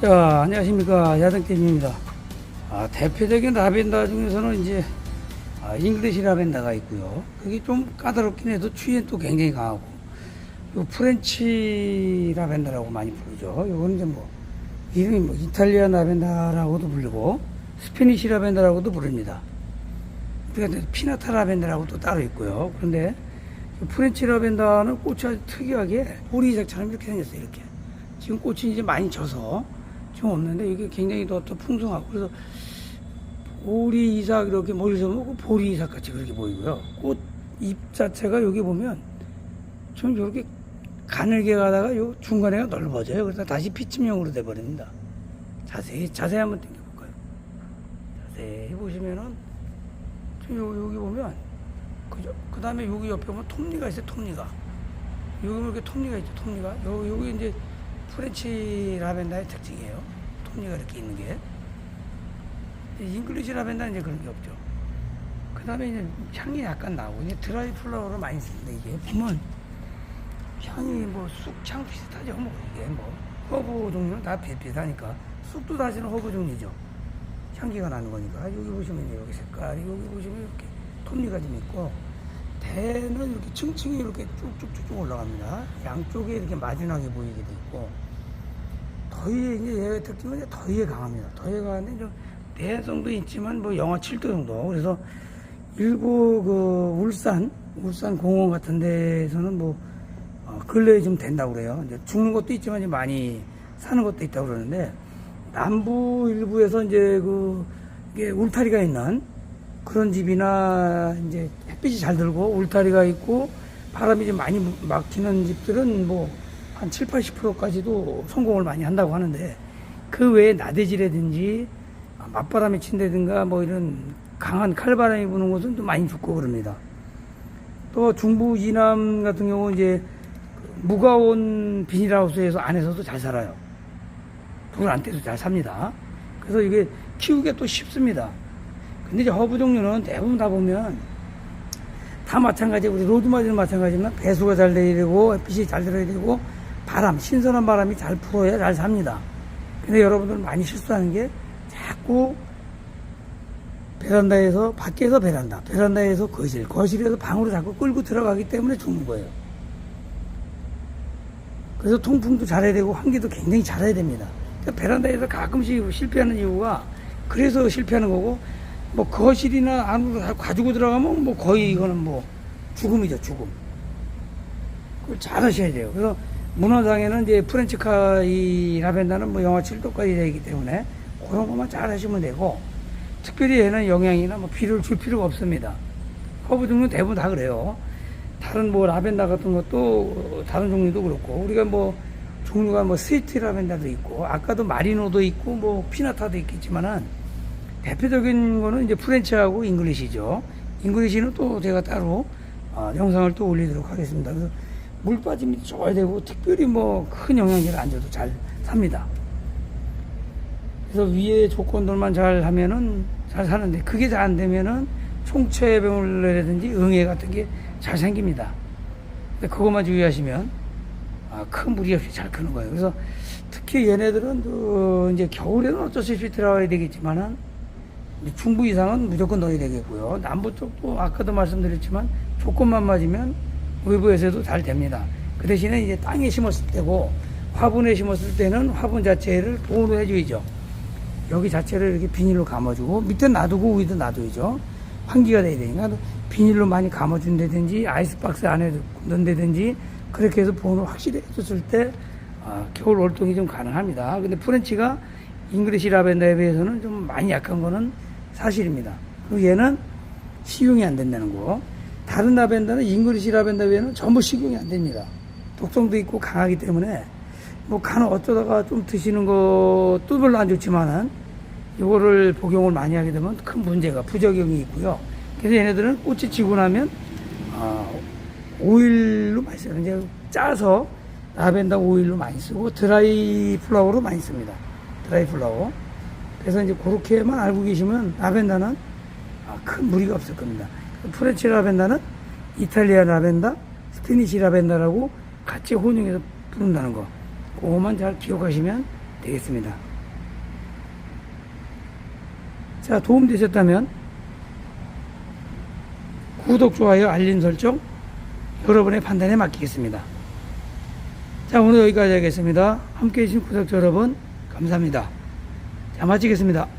자, 안녕하십니까. 야등팀입니다. 아, 대표적인 라벤더 중에서는 이제, 아, 잉글리시 라벤더가 있고요. 그게 좀 까다롭긴 해도 추위엔 또 굉장히 강하고, 요 프렌치 라벤더라고 많이 부르죠. 요거는 이제 뭐, 이름이 뭐, 이탈리아 라벤더라고도 부르고, 스페니시 라벤더라고도 부릅니다. 그러니까 피나타 라벤더라고도 따로 있고요. 그런데, 이 프렌치 라벤더는 꽃이 아주 특이하게 보리색처럼 이렇게 생겼어요. 이렇게. 지금 꽃이 이제 많이 져서 지금 없는데 이게 굉장히 더, 더 풍성하고 그래서 보리 이삭 이렇게 머리 서면 보리 이삭 같이 그렇게 보이고요. 꽃 잎 자체가 여기 보면 좀 이렇게 가늘게 가다가 요 중간에가 넓어져요. 그래서 다시 피침형으로 돼 버립니다. 자세히 자세히 한번 당겨 볼까요? 자세히 보시면은 저 요- 여기 보면 그죠? 그 다음에 여기 옆에 보면 톱니가 있어요. 톱니가 여기 이렇게 톱니가 있죠. 톱니가 요 여기 이제 프렌치 라벤더의 특징이에요. 톱니가 이렇게 있는 게. 잉글리시 라벤더는 이제 그런 게 없죠. 그 다음에 이제 향이 약간 나오고, 이제 드라이 플라워를 많이 쓰는데 이게 보면 향이 뭐 쑥향 비슷하죠. 뭐 이게 뭐 허브 종류는 다 비슷하니까 쑥도 다시는 허브 종류죠. 향기가 나는 거니까. 여기 보시면 여기 색깔이 여기 보시면 이렇게 톱니가 좀 있고 대는 이렇게 층층이 이렇게 쭉쭉쭉쭉 올라갑니다. 양쪽에 이렇게 보이게 돼 있고 더위에 이제 얘의 특징은 이제 더위에 강합니다. 더위에 강한데 좀 내성도 있지만 뭐 영하 7도 정도. 그래서 일부 그 울산 울산 공원 같은 데에서는 뭐 어, 근래에 좀 된다고 그래요. 이제 죽는 것도 있지만 이제 많이 사는 것도 있다고 그러는데 남부 일부에서 이제 그 이게 울타리가 있는 그런 집이나 이제 햇빛이 잘 들고 울타리가 있고 바람이 좀 많이 막히는 집들은 뭐 한 7, 80%까지도 성공을 많이 한다고 하는데 그 외에 나대지라든지 맞바람이 친다든가 뭐 이런 강한 칼바람이 부는 곳은 또 많이 죽고 그럽니다. 또 중부 이남 같은 경우 이제 무가온 비닐하우스에서 안에서도 잘 살아요. 불을 안 떼도 잘 삽니다. 그래서 이게 키우기가 또 쉽습니다. 근데 이제 허브 종류는 대부분 다 보면 다 마찬가지, 우리 로드마디는 마찬가지지만 배수가 잘 돼야 되고, 햇빛이 잘 들어야 되고, 바람, 신선한 바람이 잘 불어야 잘 삽니다. 근데 여러분들 많이 실수하는 게 자꾸 베란다에서, 밖에서 베란다, 베란다에서 거실, 거실에서 방으로 자꾸 끌고 들어가기 때문에 죽는 거예요. 그래서 통풍도 잘해야 되고 환기도 굉장히 잘해야 됩니다. 그러니까 베란다에서 가끔씩 실패하는 이유가 그래서 실패하는 거고 뭐 거실이나 안으로 다 가지고 들어가면 뭐 거의 이거는 뭐 죽음이죠 죽음. 그걸 잘 하셔야 돼요. 그래서 문화상에는 이제 프렌치카 이 라벤더는 뭐 영하 7도까지 되기 때문에 그런 것만 잘 하시면 되고 특별히 얘는 영양이나 뭐 비를 줄 필요가 없습니다. 허브 종류 대부분 다 그래요. 다른 뭐 라벤더 같은 것도 다른 종류도 그렇고 우리가 뭐 종류가 뭐 스위트 라벤더도 있고 아까도 마리노도 있고 뭐 피나타도 있겠지만은 대표적인 거는 이제 프렌치하고 잉글리시죠. 잉글리시는 또 제가 따로 어, 영상을 또 올리도록 하겠습니다. 물 빠짐이 좋아야 되고 특별히 뭐 큰 영양제를 안 줘도 잘 삽니다. 그래서 위에 조건들만 잘 하면은 잘 사는데 그게 잘 안 되면은 총체병이라든지 응애 같은 게 잘 생깁니다. 근데 그것만 주의하시면 아, 큰 무리 없이 잘 크는 거예요. 그래서 특히 얘네들은 그 이제 겨울에는 어쩔 수 없이 들어가야 되겠지만은 중부 이상은 무조건 넣어야 되겠고요. 남부 쪽도 아까도 말씀드렸지만 조건만 맞으면 외부에서도 잘 됩니다. 그 대신에 이제 땅에 심었을 때고 화분에 심었을 때는 화분 자체를 보호를 해줘야죠. 여기 자체를 이렇게 비닐로 감아주고 밑에 놔두고 위도 놔둬야죠. 환기가 돼야 되니까 비닐로 많이 감아준다든지 아이스박스 안에 넣는다든지 그렇게 해서 보온을 확실히 해줬을 때 아, 겨울 월동이 좀 가능합니다. 근데 프렌치가 잉글리시 라벤더에 비해서는 좀 많이 약한 거는 사실입니다. 그리고 얘는 식용이 안 된다는 거. 다른 라벤더는 잉글리시 라벤더 외에는 전부 식용이 안 됩니다. 독성도 있고 강하기 때문에 뭐 간혹 어쩌다가 좀 드시는 것도 별로 안 좋지만은 이거를 복용을 많이 하게 되면 큰 문제가 부작용이 있고요. 그래서 얘네들은 꽃이 지고 나면 아, 오일로 많이 써요. 이제 짜서 라벤더 오일로 많이 쓰고 드라이 플라워로 많이 씁니다. 드라이 플라워. 그래서 이제 그렇게만 알고 계시면 라벤더는 아, 큰 무리가 없을 겁니다. 프렌치 라벤더는 이탈리아 라벤더, 스페니시 라벤더라고 같이 혼용해서 부른다는 거. 그거만 잘 기억하시면 되겠습니다. 자, 도움되셨다면 구독, 좋아요, 알림 설정 여러분의 판단에 맡기겠습니다. 자, 오늘 여기까지 하겠습니다. 함께 해주신 구독자 여러분, 감사합니다. 자, 마치겠습니다.